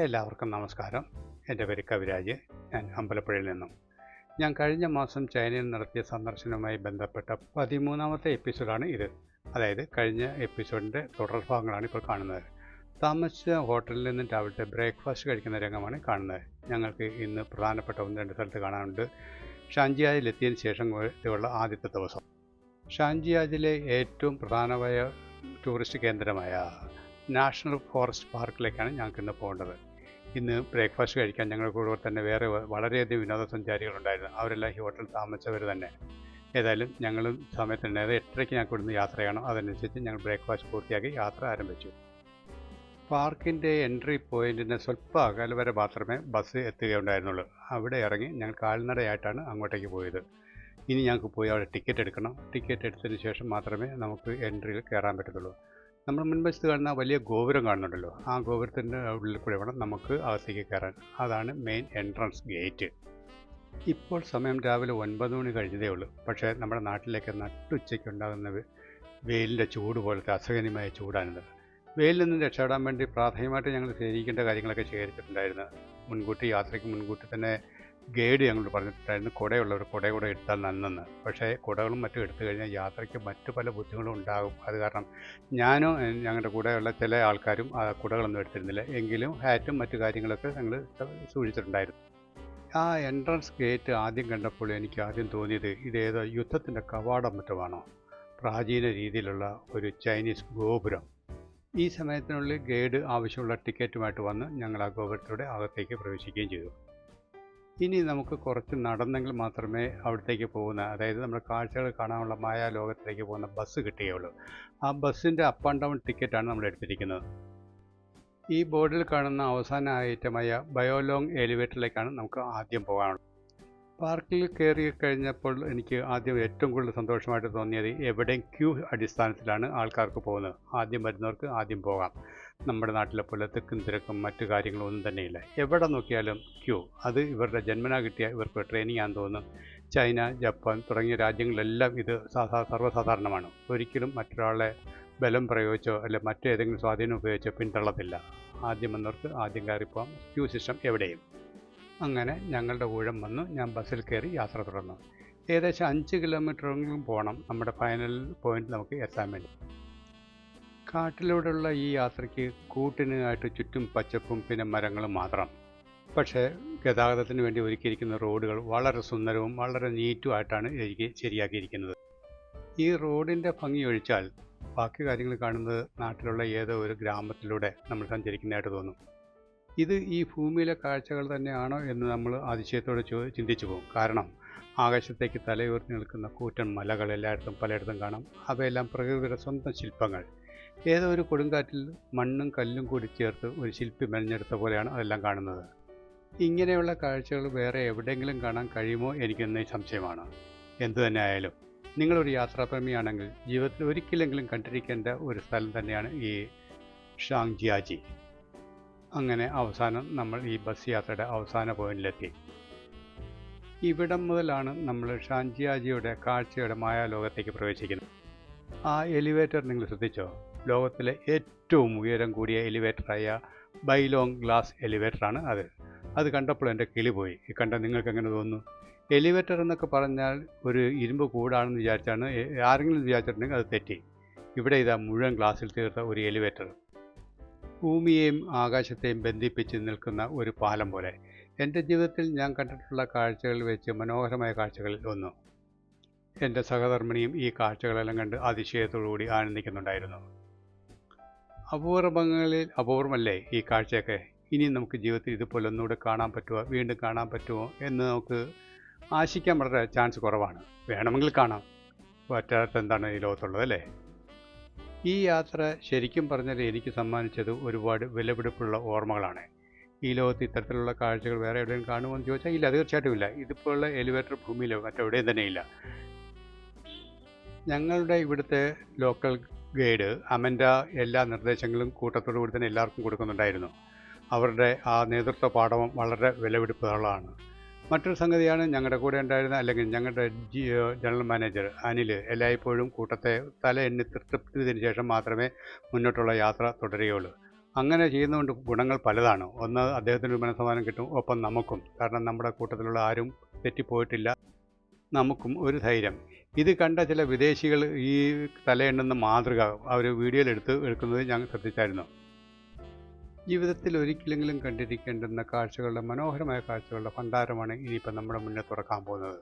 എല്ലാവർക്കും നമസ്കാരം. എന്റെ പേര് കവിരാജ്. ഞാൻ അമ്പലപ്പുഴയിൽ നിന്നും. ഞാൻ കഴിഞ്ഞ മാസം ചൈനയിൽ നടത്തിയ സന്ദർശനവുമായി ബന്ധപ്പെട്ട പതിമൂന്നാമത്തെ എപ്പിസോഡാണ് ഇത്. അതായത് കഴിഞ്ഞ എപ്പിസോഡിന്റെ തുടർഭാഗങ്ങളാണ് ഇപ്പോൾ കാണുന്നത്. താമസ ഹോട്ടലിൽ നിന്നും രാവിലത്തെ ബ്രേക്ക്ഫാസ്റ്റ് കഴിക്കുന്ന രംഗമാണ് കാണുന്നത്. ഞങ്ങൾക്ക് ഇന്ന് പ്രധാനപ്പെട്ട ഒന്ന് രണ്ട് സ്ഥലത്ത് കാണാനുണ്ട്. ഷാൻജിയാജിലെത്തിയതിന് ശേഷം ഉള്ള ആദ്യത്തെ ദിവസം. ഷാൻജിയാജിലെ ഏറ്റവും പ്രധാനമായ ടൂറിസ്റ്റ് കേന്ദ്രമായ നാഷണൽ ഫോറസ്റ്റ് പാർക്കിലേക്കാണ് ഞങ്ങൾക്ക് ഇന്ന് പോകേണ്ടത്. ഇന്ന് ബ്രേക്ക്ഫാസ്റ്റ് കഴിക്കാൻ ഞങ്ങളുടെ കൂടെ തന്നെ വേറെ വളരെയധികം വിനോദസഞ്ചാരികളുണ്ടായിരുന്നു. അവരെല്ലാം ഈ ഹോട്ടലിൽ താമസിച്ചവർ തന്നെ. ഏതായാലും ഞങ്ങളും സമയത്തിന് അത് എട്ടരയ്ക്ക് ഞങ്ങൾക്ക് ഇവിടുന്ന് യാത്ര ചെയ്യണം. അതനുസരിച്ച് ഞങ്ങൾ ബ്രേക്ക്ഫാസ്റ്റ് പൂർത്തിയാക്കി യാത്ര ആരംഭിച്ചു. പാർക്കിന്റെ എൻട്രി പോയിന്റിന് സ്വല്പം അകലെ വരെ മാത്രമേ ബസ് എത്തുകയുണ്ടായിരുന്നുള്ളൂ. അവിടെ ഇറങ്ങി ഞങ്ങൾ കാൽനടയായിട്ടാണ് അങ്ങോട്ടേക്ക് പോയത്. ഇനി ഞങ്ങൾക്ക് പോയി അവിടെ ടിക്കറ്റ് എടുക്കണം. ടിക്കറ്റ് എടുത്തതിന് ശേഷം മാത്രമേ നമുക്ക് എൻട്രിയിൽ കയറാൻ പറ്റത്തുള്ളൂ. നമ്മൾ മുൻവശത്ത് കാണുന്ന വലിയ ഗോപുരം കാണുന്നുണ്ടല്ലോ. ആ ഗോപുരത്തിന്റെ ഉള്ളിൽ കൂടെ വേണം നമുക്ക് അകത്തേക്ക് കയറാൻ. അതാണ് മെയിൻ എൻട്രൻസ് ഗേറ്റ് ഇപ്പോൾ സമയം രാവിലെ ഒൻപത് മണി കഴിഞ്ഞതേ ഉള്ളൂ. പക്ഷേ നമ്മുടെ നാട്ടിലേക്ക് നട്ടുച്ചയ്ക്ക് ഉണ്ടാകുന്ന വെയിലിന്റെ ചൂട് പോലത്തെ അസഹനീയമായ ചൂടാണിത്. വെയിലിൽ നിന്ന് രക്ഷപ്പെടാൻ വേണ്ടി പ്രാഥമികമായിട്ട് ഞങ്ങൾ ശേഖരിക്കേണ്ട കാര്യങ്ങളൊക്കെ ശേഖരിച്ചിട്ടുണ്ടായിരുന്നു. മുൻകൂട്ടി യാത്രയ്ക്ക് മുൻകൂട്ടി തന്നെ ഗൈഡ് ഞങ്ങളോട് പറഞ്ഞിട്ടുണ്ടായിരുന്നു കുടയുള്ളവർ കുട കൂടെ എടുത്താൽ നന്നെന്ന് പക്ഷേ കുടകളും മറ്റും എടുത്തു കഴിഞ്ഞാൽ യാത്രയ്ക്ക് മറ്റു പല ബുദ്ധിമുട്ടും ഉണ്ടാകും. അത് കാരണം ഞാനും ഞങ്ങളുടെ കൂടെയുള്ള ചില ആൾക്കാരും കുടകളൊന്നും എടുത്തിരുന്നില്ല. എങ്കിലും ഹാറ്റും മറ്റു കാര്യങ്ങളൊക്കെ ഞങ്ങൾ സൂക്ഷിച്ചിട്ടുണ്ടായിരുന്നു. ആ എൻട്രൻസ് ഗേറ്റ് ആദ്യം കണ്ടപ്പോൾ എനിക്ക് ആദ്യം തോന്നിയത് ഇതേതോ യുദ്ധത്തിന്റെ കവാടം മറ്റുമാണോ പ്രാചീന രീതിയിലുള്ള ഒരു ചൈനീസ് ഗോപുരം. ഈ സമയത്തിനുള്ളിൽ ഗൈഡ് ആവശ്യമുള്ള ടിക്കറ്റുമായിട്ട് വന്ന് ഞങ്ങൾ ആ ഗോപുരത്തിലൂടെ അകത്തേക്ക് പ്രവേശിക്കുകയും ചെയ്തു. ഇനി നമുക്ക് കുറച്ച് നടന്നെങ്കിൽ മാത്രമേ അവിടത്തേക്ക് പോകുന്ന അതായത് നമ്മുടെ കാഴ്ചകൾ കാണാനുള്ള മായ ലോകത്തിലേക്ക് പോകുന്ന ബസ് കിട്ടുകയുള്ളൂ. ആ ബസ്സിന്റെ അപ്പ് ആൻഡ് ഡൗൺ ടിക്കറ്റാണ് നമ്മൾ എടുത്തിരിക്കുന്നത്. ഈ ബോർഡിൽ കാണുന്ന അവസാന ഐറ്റമായ ബയോലോങ് എലിവേറ്ററിലേക്കാണ് നമുക്ക് ആദ്യം പോകാനുള്ളത്. പാർക്കിൽ കയറി കഴിഞ്ഞപ്പോൾ എനിക്ക് ആദ്യം ഏറ്റവും കൂടുതൽ സന്തോഷമായിട്ട് തോന്നിയത് എവിടെയും ക്യൂ അടിസ്ഥാനത്തിലാണ് ആൾക്കാർക്ക് പോകുന്നത്. ആദ്യം വരുന്നവർക്ക് ആദ്യം പോകാം. നമ്മുടെ നാട്ടിലെ പോലെ തെക്കും തിരക്കും മറ്റു കാര്യങ്ങളും ഒന്നും തന്നെയില്ല. എവിടെ നോക്കിയാലും ക്യൂ. അത് ഇവരുടെ ജന്മനാ കിട്ടിയ ഇവർക്ക് ട്രെയിനിങ് ആണെന്ന് തോന്നുന്നു. ചൈന ജപ്പാൻ തുടങ്ങിയ രാജ്യങ്ങളിലെല്ലാം ഇത് സാധാ സർവസാധാരണമാണ്. ഒരിക്കലും മറ്റൊരാളെ ബലം പ്രയോഗിച്ചോ അല്ലെ മറ്റേതെങ്കിലും സ്വാധീനം ഉപയോഗിച്ചോ പിന്തള്ളത്തില്ല. ആദ്യം വന്നവർക്ക് ആദ്യം കയറിപ്പോകാം ക്യൂ സിസ്റ്റം എവിടെയും. അങ്ങനെ ഞങ്ങളുടെ ഊഴം വന്നു. ഞാൻ ബസ്സിൽ കയറി യാത്ര തുടർന്നു. ഏകദേശം അഞ്ച് കിലോമീറ്ററെങ്കിലും പോകണം. നമ്മുടെ ഫൈനൽ പോയിന്റ് നമുക്ക് എത്താൻ വേണ്ടി. കാട്ടിലൂടെയുള്ള ഈ യാത്രയ്ക്ക് കൂട്ടിനായിട്ട് ചുറ്റും പച്ചപ്പും പിന്നെ മരങ്ങളും മാത്രം. പക്ഷേ ഗതാഗതത്തിന് വേണ്ടി ഒരുക്കിയിരിക്കുന്ന റോഡുകൾ വളരെ സുന്ദരവും വളരെ നീറ്റും നീറ്റുമായിട്ടാണ് എനിക്ക് ശരിയാക്കിയിരിക്കുന്നത്. ഈ റോഡിന്റെ ഭംഗി ഒഴിച്ചാൽ ബാക്കി കാര്യങ്ങൾ കാണുന്നത് നാട്ടിലുള്ള ഏതോ ഒരു ഗ്രാമത്തിലൂടെ നമ്മൾ സഞ്ചരിക്കുന്നതായിട്ട് തോന്നും. ഇത് ഈ ഭൂമിയിലെ കാഴ്ചകൾ തന്നെയാണോ എന്ന് നമ്മൾ അതിശയത്തോടെ ചോ ചിന്തിച്ചു പോകും. കാരണം ആകാശത്തേക്ക് തലയുയർത്തി നിൽക്കുന്ന കൂറ്റൻ മലകൾ എല്ലായിടത്തും പലയിടത്തും കാണാം. അവയെല്ലാം പ്രകൃതിയുടെ സ്വന്തം ശില്പങ്ങൾ. ഏതോ ഒരു കൊടുങ്കാറ്റിൽ മണ്ണും കല്ലും കൂടി ചേർത്ത് ഒരു ശില്പി മെനഞ്ഞെടുത്ത പോലെയാണ് അതെല്ലാം കാണുന്നത്. ഇങ്ങനെയുള്ള കാഴ്ചകൾ വേറെ എവിടെയെങ്കിലും കാണാൻ കഴിയുമോ എനിക്കെന്ന സംശയമാണ്. എന്തു തന്നെ ആയാലും നിങ്ങളൊരു യാത്രാപ്രേമിയാണെങ്കിൽ ജീവിതത്തിൽ ഒരിക്കലെങ്കിലും കണ്ടിരിക്കേണ്ട ഒരു സ്ഥലം തന്നെയാണ് ഈ ഷാങ്ജിയാജി. അങ്ങനെ അവസാനം നമ്മൾ ഈ ബസ് യാത്രയുടെ അവസാന പോയിന്റിലെത്തി. ഇവിടം മുതലാണ് നമ്മൾ ഷാൻജിയാജിയുടെ കാഴ്ചയുടെ മായാലോകത്തേക്ക് പ്രവേശിക്കുന്നത്. ആ എലിവേറ്റർ നിങ്ങൾ ശ്രദ്ധിച്ചോ? ലോകത്തിലെ ഏറ്റവും ഉയരം കൂടിയ എലിവേറ്ററായ ബൈലോങ് ഗ്ലാസ് എലിവേറ്ററാണ് അത്. അത് കണ്ടപ്പോൾ എന്റെ കിളി പോയി. കണ്ട നിങ്ങൾക്ക് എങ്ങനെ തോന്നുന്നു? എലിവേറ്റർ എന്നൊക്കെ പറഞ്ഞാൽ ഒരു ഇരുമ്പ് കൂടാണെന്ന് വിചാരിച്ചാണ് ആരെങ്കിലും വിചാരിച്ചിട്ടുണ്ടെങ്കിൽ അത് തെറ്റി. ഇവിടെ ഇതാ മുഴുവൻ ഗ്ലാസ്സിൽ തീർത്ത ഒരു എലിവേറ്റർ ഭൂമിയെയും ആകാശത്തെയും ബന്ധിപ്പിച്ച് നിൽക്കുന്ന ഒരു പാലം പോലെ. എന്റെ ജീവിതത്തിൽ ഞാൻ കണ്ടിട്ടുള്ള കാഴ്ചകളിൽ വെച്ച് മനോഹരമായ കാഴ്ചകളിൽ ഒന്ന്. എന്റെ സഹധർമ്മിണിയും ഈ കാഴ്ചകളെല്ലാം കണ്ട് അതിശയത്തോടുകൂടി ആനന്ദിക്കുന്നുണ്ടായിരുന്നു. അപൂർവങ്ങളിൽ അപൂർവമല്ലേ ഈ കാഴ്ചയൊക്കെ? ഇനി നമുക്ക് ജീവിതത്തിൽ ഇതുപോലെ ഒന്നുകൂടെ കാണാൻ പറ്റുമോ വീണ്ടും കാണാൻ പറ്റുമോ എന്ന് നമുക്ക് ആശിക്കാൻ വളരെ ചാൻസ് കുറവാണ്. വേണമെങ്കിൽ കാണാം. പറ്റാത്ത എന്താണ് ഈ ലോകത്തുള്ളത് അല്ലേ? ഈ യാത്ര ശരിക്കും പറഞ്ഞാൽ എനിക്ക് സമ്മാനിച്ചത് ഒരുപാട് വിലപിടിപ്പുള്ള ഓർമ്മകളാണ്. ഈ ലോകത്ത് ഇത്തരത്തിലുള്ള കാഴ്ചകൾ വേറെ എവിടെയും കാണുമെന്ന് ചോദിച്ചാൽ ഇല്ല തീർച്ചയായിട്ടും ഇല്ല. ഇതിപ്പോഴുള്ള എലിവേറ്റർ ഭൂമിയിലോ മറ്റെവിടെയും തന്നെ ഇല്ല. ഞങ്ങളുടെ ഇവിടുത്തെ ലോക്കൽ ഗൈഡ് അമന്റെ എല്ലാ നിർദ്ദേശങ്ങളും കൂട്ടത്തോടു കൂടി തന്നെ എല്ലാവർക്കും കൊടുക്കുന്നുണ്ടായിരുന്നു. അവരുടെ ആ നേതൃത്വ പാഠവും വളരെ വിലപിടിപ്പുള്ളതാണ്. മറ്റൊരു സംഗതിയാണ് ഞങ്ങളുടെ കൂടെ ഉണ്ടായിരുന്ന അല്ലെങ്കിൽ ഞങ്ങളുടെ ജനറൽ മാനേജർ അനിൽ എല്ലായ്പ്പോഴും കൂട്ടത്തെ തല എണ്ണി തൃപ്തിയതിന് ശേഷം മാത്രമേ മുന്നോട്ടുള്ള യാത്ര തുടരുകയുള്ളൂ. അങ്ങനെ ചെയ്യുന്നതുകൊണ്ട് ഗുണങ്ങൾ പലതാണ്. ഒന്ന് അദ്ദേഹത്തിന് ഒരു മനസ്സമാനം കിട്ടും ഒപ്പം നമുക്കും. കാരണം നമ്മുടെ കൂട്ടത്തിലുള്ള ആരും തെറ്റിപ്പോയിട്ടില്ല. നമുക്കും ഒരു ധൈര്യം. ഇത് കണ്ട ചില വിദേശികൾ ഈ തലയെണ്ണുന്ന മാതൃക അവർ വീഡിയോയിൽ എടുത്ത് എടുക്കുന്നത് ഞാൻ ശ്രദ്ധിച്ചായിരുന്നു. ജീവിതത്തിൽ ഒരിക്കലെങ്കിലും കണ്ടിരിക്കേണ്ടുന്ന കാഴ്ചകളുടെ മനോഹരമായ കാഴ്ചകളുടെ ഭണ്ഡാരമാണ് ഇനിയിപ്പോൾ നമ്മുടെ മുന്നേ തുറക്കാൻ പോകുന്നത്.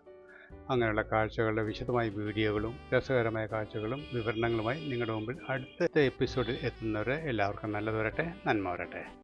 അങ്ങനെയുള്ള കാഴ്ചകളുടെ വിശദമായ വീഡിയോകളും രസകരമായ കാഴ്ചകളും വിവരണങ്ങളുമായി നിങ്ങളുടെ മുമ്പിൽ അടുത്ത എപ്പിസോഡിൽ എത്തുന്നവരെ എല്ലാവർക്കും നല്ലത് വരട്ടെ നന്മ വരട്ടെ.